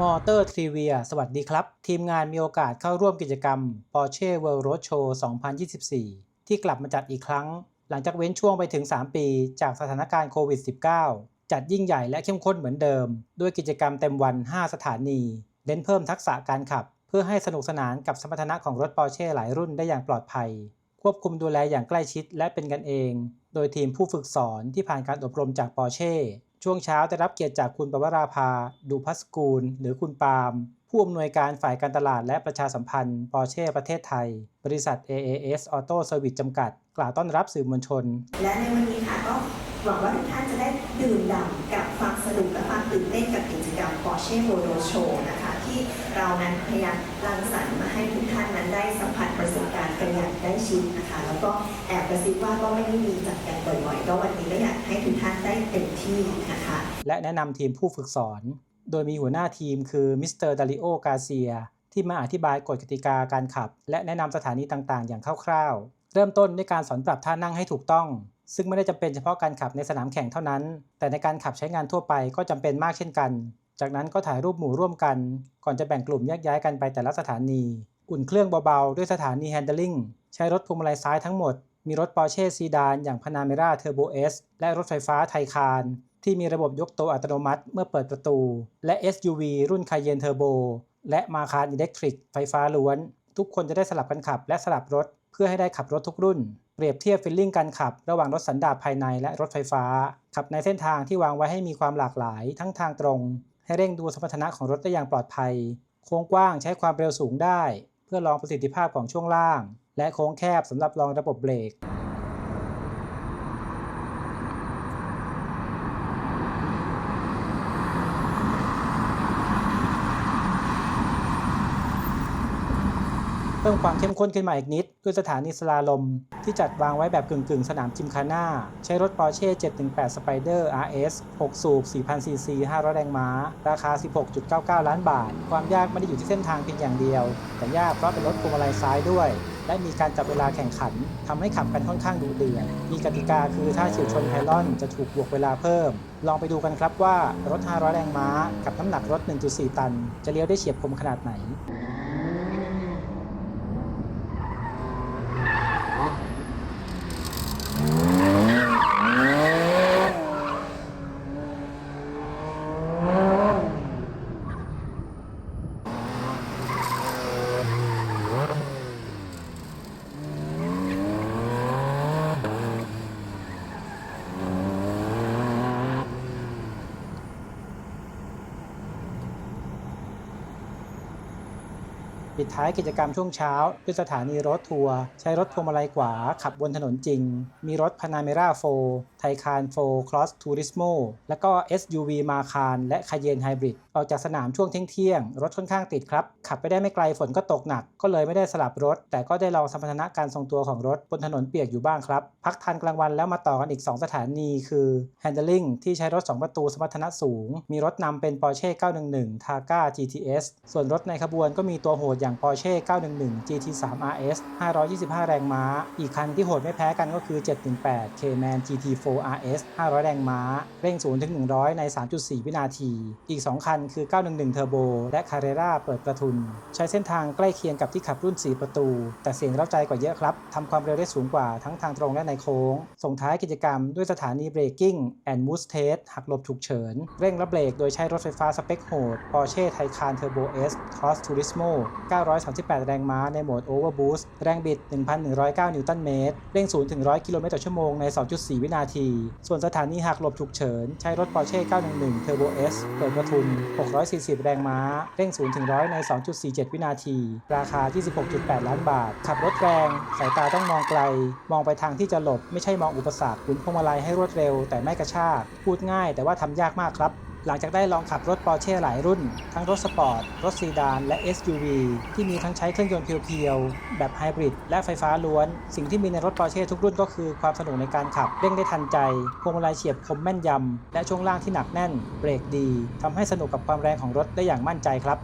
มอเตอร์ทริเวียสวัสดีครับ ทีมงานมีโอกาสเข้าร่วมกิจกรรม Porsche World Road Show 2024 ที่กลับมาจัดอีกครั้ง หลังจากเว้นช่วงไปถึง 3 ปีจากสถานการณ์โควิด -19 จัดยิ่งใหญ่และเข้มข้นเหมือนเดิม ด้วยกิจกรรมเต็มวัน 5 สถานีเน้นเพิ่มทักษะการขับ เพื่อให้สนุกสนานกับสมรรถนะของรถ Porsche หลายรุ่นได้อย่างปลอดภัย ควบคุมดูแลอย่างใกล้ชิดและเป็นกันเอง โดยทีมผู้ฝึกสอนที่ผ่านการอบรมจาก Porsche ช่ ช่วงเช้าได้รับเกียรติจากคุณปวราภา ดูพัสกูล หรือคุณปาล์มผู้อำนวยการฝ่ายการตลาดและประชาสัมพันธ์ปอร์เช่ประเทศไทย บริษัท AAS Auto Service จำกัด กล่าวต้อนรับสื่อมวลชน และในวันนี้ค่ะก็หวังว่าทุกท่านจะได้ดื่มด่ำกับความสนุกและความตื่นเต้นกับกิจกรรมปอร์เช่โมโดโชนะคะ เรานั้นพยายามรังสรรค์มาให้ทุกท่านนั้นได้สัมผัสประสบการณ์กันอย่างใกล้ชิดนะคะ แล้วก็แอบกระซิบว่าก็ไม่ได้มีจัดกันบ่อยๆ ก็วันนี้ก็อยากให้ทุกท่านได้เต็มที่นะคะ และแนะนำทีมผู้ฝึกสอน โดยมีหัวหน้าทีมคือมิสเตอร์ดาริโอกาเซียที่มาอธิบายกฎกติกาการขับ และแนะนำสถานีต่างๆ อย่างคร่าวๆ เริ่มต้นด้วยการสอนปรับท่านั่งให้ถูกต้องซึ่งไม่ได้จำเป็นเฉพาะการขับในสนามแข่งเท่านั้น แต่ในการขับใช้งานทั่วไปก็จำเป็นมากเช่นกัน จากนั้นก็ถ่ายรูปหมู่ร่วมกัน ก่อนจะแบ่งกลุ่มแยกย้ายกันไปแต่ละสถานี อุ่นเครื่องเบาๆ ด้วยสถานี Handling ใช้รถพวงมาลัยซ้ายทั้งหมด มีรถ Porsche Sedan อย่าง Panamera Turbo S และรถไฟฟ้าไทคานที่มีระบบยกโตวอัตโนมัติเมื่อเปิดประตู และ SUV รุ่น Cayenne Turbo และมาคารอิเล็กทริก ไฟฟ้าล้วน ทุกคนจะได้สลับกันขับและสลับรถ เพื่อให้ได้ขับรถทุกรุ่น เปรียบเทียบฟิลลิ่งการขับ ระหว่างรถสันดาปภายในและรถไฟฟ้า ขับในเส้นทางที่วางไว้ให้มีความหลากหลาย ทั้งทางตรง ให้เร่งดูสมรรถนะของรถได้อย่างปลอดภัย โค้งกว้างใช้ความเร็วสูงได้ เพื่อลองประสิทธิภาพของช่วงล่าง และโค้งแคบสำหรับลองระบบเบรก พิ่มความเข้มข้นขึ้นมาอีกนิดด้วยสถานีสลาลม ที่จัดวางไว้แบบกึ่งๆ สนามจิมคาน่า ใช้รถ Porsche 718 Spider RS 6 สูบ 4,000 ซีซี 500 แรงม้า ราคา 16.99 ล้านบาท ความยากไม่ได้อยู่ที่เส้นทางเพียงอย่างเดียว แต่ยากเพราะเป็นรถพวงมาลัยซ้ายด้วย และมีการจับเวลาแข่งขันทำให้ขับกันค่อนข้างดุเดือดมีกติกาคือถ้าเฉียวชนไพลอนจะถูกบวกเวลาเพิ่ม ลองไปดูกันครับว่ารถ 500 แรงม้า กับน้ำหนักรถ 1.4 ตัน จะเลี้ยวได้เฉียบคมขนาดไหน ปิดท้ายกิจกรรมช่วงเช้าด้วยสถานีรถทัวร์ใช้รถพวงมาลัยขวาขับบนถนนจริง มีรถ Panamera 4ไทคาน4 Cross Turismo แล้วก็ SUV มาคารและ Cayenne Hybrid ออกจากสนามช่วงเที่ยงรถค่อนข้างติดครับ ขับไปได้ไม่ไกลฝนก็ตกหนัก ก็เลยไม่ได้สลับรถ แต่ก็ได้ลองสมรรถนะการทรงตัวของรถบนถนนเปียกอยู่บ้างครับ พักทานกลางวันแล้วมาต่อกันอีก 2 สถานีคือ Handling ที่ใช้รถ 2 ประตูสมรรถนะสูง มีรถนำเป็น Porsche 911 Targa GTS ส่วนรถในขบวนก็มีตัวโหดอย่าง Porsche 911 GT3 RS 525 แรงม้า อีกคันที่โหดไม่แพ้กันก็คือ 718 Cayman GT4 RS 500 แรงม้า เร่ง 0 ถึง 100 ใน 3.4 วินาที อีก 2 คันคือ 911 Turbo และ Carrera เปิดประทุน ใช้เส้นทางใกล้เคียงกับที่ขับรุ่น 4 ประตู แต่เสียงเร้าใจกว่าเยอะครับทำความเร็วได้สูงกว่าทั้งทางตรงและในโค้ง ส่งท้ายกิจกรรมด้วยสถานีเบรกกิ้งแอนด์มูสเทสหักหลบฉุกเฉิน เร่งและเบรกโดยใช้รถไฟฟ้าสเปคโหด Porsche Taycan Turbo S Cross Turismo 938 แรงม้าในโหมด Overboost แรงบิด 1,109 นิวตันเมตร เร่ง 0 ถึง 100 กิโลเมตรต่อชั่วโมงใน 2.4 วินาที ส่วนสถานีหักหลบฉุกเฉิน ใช้รถ Porsche 911 Turbo S เปิดประทุน 640 แรงม้า เร่ง 0 ถึง 100 ใน 2.47 วินาที ราคา 26.8 ล้านบาท ขับรถแรง สายตาต้องมองไกล มองไปทางที่จะหลบ ไม่ใช่มองอุปสรรคหมุนพวงมาลัยให้รวดเร็ว แต่ไม่กระชาก พูดง่าย แต่ว่าทำยากมากครับ หลังจากได้ลองขับรถปอร์เช่หลายรุ่น ทั้งรถสปอร์ต รถซีดาน และ SUV ที่มีทั้งใช้เครื่องยนต์เพียวๆ แบบไฮบริดและไฟฟ้าล้วน สิ่งที่มีในรถปอร์เช่ทุกรุ่นก็คือความสนุกในการขับ เร่งได้ทันใจ พวงมาลัยเฉียบคมแม่นยำ และช่วงล่างที่หนักแน่น เบรกดีทำให้สนุกกับความแรงของรถได้อย่างมั่นใจครับ